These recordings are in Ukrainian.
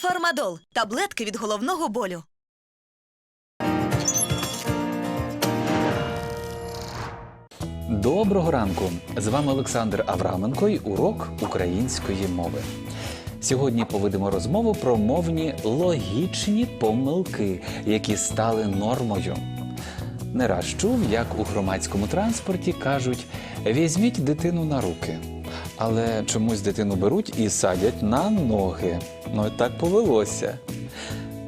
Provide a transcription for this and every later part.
Фармадол таблетки від головного болю. Доброго ранку! З вами Олександр Авраменко і урок української мови. Сьогодні поведемо розмову про мовні логічні помилки, які стали нормою. Не раз чув, як у громадському транспорті кажуть: візьміть дитину на руки. Але чомусь дитину беруть і садять на ноги. Ну і так повелося.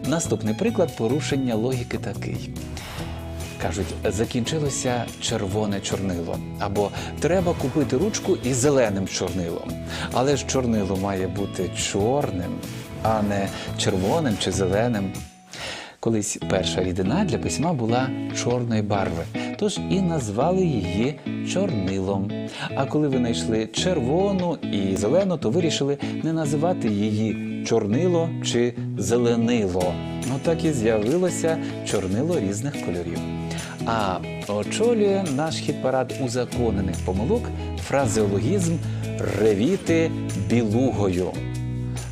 Наступний приклад порушення логіки такий. Кажуть, закінчилося червоне чорнило. Або треба купити ручку із зеленим чорнилом. Але ж чорнило має бути чорним, а не червоним чи зеленим. Колись перша рідина для письма була чорної барви, тож і назвали її чорнилом. А коли ви знайшли червону і зелену, то вирішили не називати її чорнило чи зеленило. Ну так і з'явилося чорнило різних кольорів. А очолює наш хіт-парад узаконених помилок фразеологізм ревіти білугою.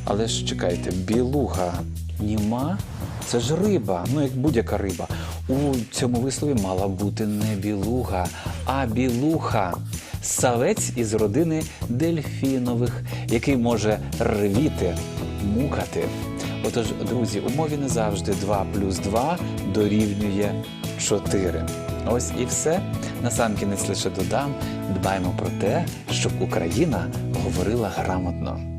Але ж чекайте, білуга німа це ж риба, ну як будь-яка риба. У цьому вислові мала бути не білуга, а білуха. Савець із родини дельфінових, який може ревіти, мукати. Отож, друзі, у мові не завжди 2 плюс 2 дорівнює 4. Ось і все. Насамкінець лише додам, дбаємо про те, щоб Україна говорила грамотно.